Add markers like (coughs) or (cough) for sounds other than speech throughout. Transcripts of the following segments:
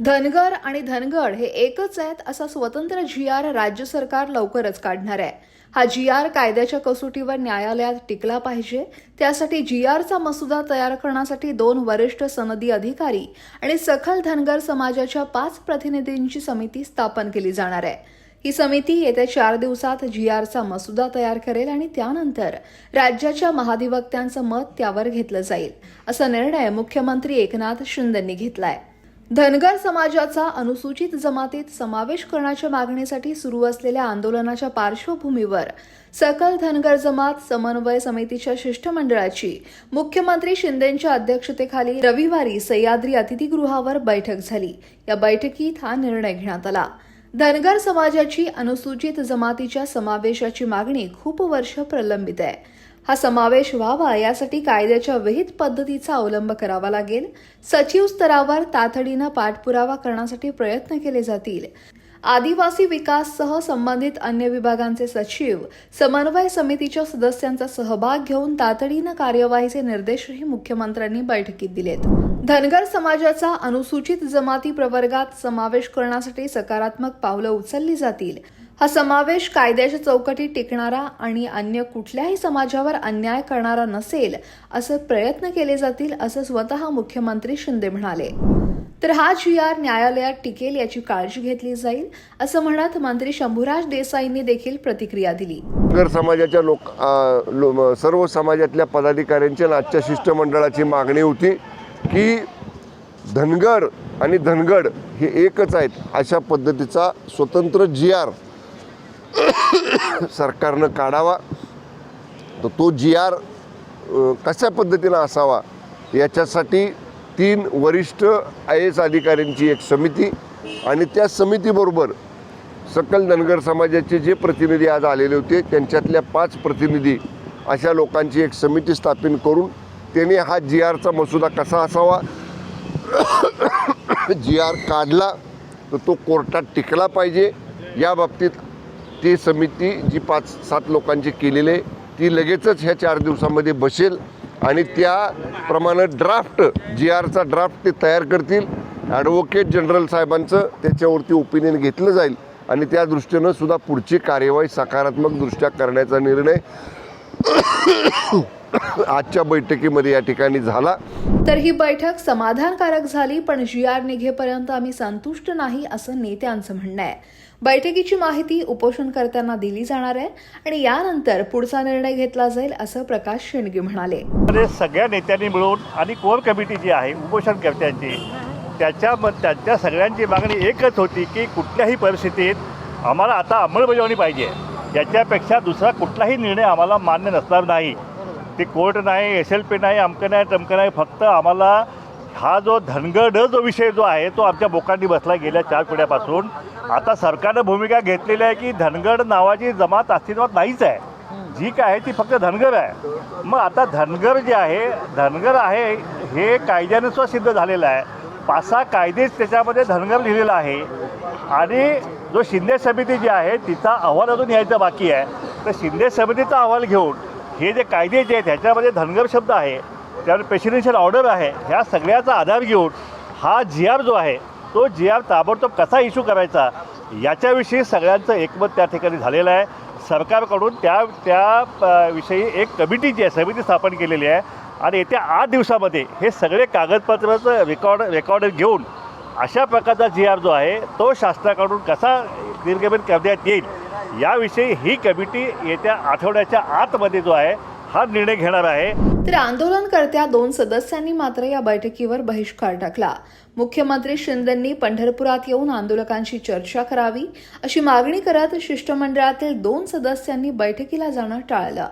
धनगर आणि धनगड हे एकच आहेत असा स्वतंत्र जी आर राज्य सरकार लवकरच काढणार आहे. हा जी आर कायद्याच्या कसोटीवर न्यायालयात टिकला पाहिजे. त्यासाठी जी आरचा मसुदा तयार करण्यासाठी दोन वरिष्ठ सनदी अधिकारी आणि सखल धनगर समाजाच्या पाच प्रतिनिधींची समिती स्थापन केली जाणार आहे. ही समिती येत्या चार दिवसात जी आरचा मसुदा तयार करेल आणि त्यानंतर राज्याच्या महाधिवक्त्यांचं मत त्यावर घेतलं जाईल असा निर्णय मुख्यमंत्री एकनाथ शिंदेंनी घेतलाय. धनगर समाजाचा अनुसूचित जमातीत समावेश करण्याच्या मागणीसाठी सुरू असलेल्या आंदोलनाच्या पार्श्वभूमीवर सकल धनगर जमात समन्वय समितीच्या शिष्टमंडळाची मुख्यमंत्री शिंदेंच्या अध्यक्षतेखाली रविवारी सह्याद्री अतिथीगृहावर बैठक झाली. या बैठकीत हा निर्णय घेण्यात आला. धनगर समाजाची अनुसूचित जमातीच्या समावेशाची मागणी खूप वर्ष प्रलंबित आहे. हा समावेश व्हावा यासाठी कायद्याच्या विहित पद्धतीचा अवलंब करावा लागेल. सचिव स्तरावर तातडीनं पाठपुरावा करण्यासाठी प्रयत्न केले जातील. आदिवासी विकाससह संबंधित अन्य विभागांचे सचिव समन्वय समितीच्या सदस्यांचा सहभाग घेऊन तातडीनं कार्यवाहीचे निर्देशही मुख्यमंत्र्यांनी बैठकीत दिलेत. धनगर समाजाचा अनुसूचित जमाती प्रवर्गात समावेश करण्यासाठी सकारात्मक पावलं उचलली जातील. हा समावेश कायद्याच्या चौकटीत टिकणारा आणि अन्य कुठल्याही समाजावर अन्याय करणारा नसेल असं प्रयत्न केले जातील असं स्वतः मुख्यमंत्री शिंदे म्हणाले. तर हा जी आर न्यायालयात टिकेल याची काळजी घेतली जाईल असं म्हणत मंत्री शंभूराज देसाईंनी देखील प्रतिक्रिया दिली. धनगर समाजाच्या लोक लो- सर्व समाजातल्या पदाधिकाऱ्यांच्या आजच्या शिष्टमंडळाची मागणी होती की धनगर आणि धनगड हे एकच आहेत अशा पद्धतीचा स्वतंत्र जी आर सरकारनं काढावा. तर तो जी आर कशा पद्धतीनं असावा याच्यासाठी तीन वरिष्ठ आय एस अधिकाऱ्यांची एक समिती आणि त्या समितीबरोबर सकल धनगर समाजाचे जे प्रतिनिधी आज आलेले होते त्यांच्यातल्या पाच प्रतिनिधी अशा लोकांची एक समिती स्थापन करून त्यांनी हा जी आरचा मसुदा कसा असावा? (coughs) जी आर काढला तर तो कोर्टात टिकला पाहिजे. या बाबतीत ती समिती जी पाच सात लोकांची केलेली आहे ती लगेचच ह्या चार दिवसामध्ये बसेल आणि त्याप्रमाणे ड्राफ्ट जी आरचा ड्राफ्ट ते तयार करतील. ॲडव्होकेट जनरल साहेबांचं त्याच्यावरती ओपिनियन घेतलं जाईल आणि त्या दृष्टीनं सुद्धा पुढची कार्यवाही सकारात्मक करण्याचा निर्णय आजच्या बैठकीमध्ये या ठिकाणी झाला. तर ही बैठक समाधानकारक झाली पण जी आर निघेपर्यंत आम्ही संतुष्ट नाही असं नेत्यांचं म्हणणं आहे. बैठकीची माहिती उपोषणकर्त्यांना दिली जाणार आहे आणि यानंतर पुढचा निर्णय घेतला जाईल असं प्रकाश शेंडगे म्हणाले. सगळ्या नेत्यांनी मिळून आणि कोर कमिटी जी आहे उपोषणकर्त्यांची त्याच्या त्यांच्या सगळ्यांची मागणी एकच होती की कुठल्याही परिस्थितीत आम्हाला आता अंमलबजावणी पाहिजे. याच्यापेक्षा दुसरा कुठलाही निर्णय आम्हाला मान्य नसणार नाही. ते कोर्ट नाही एस एल पी नाही अमकं नाही तमकं नाही फक्त आम्हाला हा जो धनगड जो विषय जो आहे तो आमच्या बोकांनी बसला गेल्या चार पिढ्यापासून. आता सरकारनं भूमिका घेतलेली आहे की धनगड नावाची जमात अस्तित्वात नाहीच आहे. जी काय आहे ती फक्त धनगर आहे. मग आता धनगर जे आहे धनगर आहे हे कायद्यानुसार सिद्ध झालेलं आहे. पाच सहा कायदेच त्याच्यामध्ये धनगर लिहिलेला आहे. आणि जो शिंदे समिती जी आहे तिचा अहवाल अजून यायचा बाकी आहे. तर शिंदे समितीचा अहवाल घेऊन हे जे कायदे जे आहेत ह्याच्यामध्ये धनगर शब्द आहे त्यावर प्रेसिडेन्शियल ऑर्डर आहे ह्या सगळ्याचा आधार घेऊन हा जी आर जो आहे तो जी आर ताबडतोब कसा इश्यू करायचा याच्याविषयी सगळ्यांचं एकमत त्या ठिकाणी झालेलं आहे. सरकारकडून त्या त्या विषयी एक कमिटी जी आहे समिती स्थापन केलेली आहे. आणि येत्या आठ दिवसामध्ये हे सगळे कागदपत्राचं रेकॉर्ड रेकॉर्ड घेऊन अशा प्रकारचा जी आर जो आहे तो शासनाकडून कसा निर्गमित करण्यात येईल याविषयी ही कमिटी येत्या आठवड्याच्या आतमध्ये जो आहे हा निर्णय घेणार आहे. तर आंदोलनकर्त्या दोन सदस्यांनी मात्र या बैठकीवर बहिष्कार टाकला. मुख्यमंत्री शिंदेंनी पंढरपुरात येऊन आंदोलकांशी चर्चा करावी अशी मागणी करत शिष्टमंडळातील दोन सदस्यांनी बैठकीला जाणं टाळलं.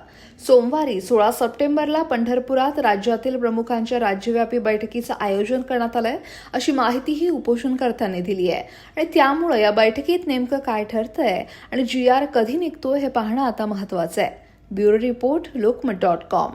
सोमवारी सोळा सप्टेंबरला पंढरपुरात राज्यातील प्रमुखांच्या राज्यव्यापी बैठकीचं आयोजन करण्यात आलंय अशी माहितीही उपोषणकर्त्यांनी दिली आहे. आणि त्यामुळे या बैठकीत नेमकं काय ठरतंय आणि जी आर कधी निघतोय हे पाहणं आता महत्वाचं आहे. Bureau report Lokmat dot com.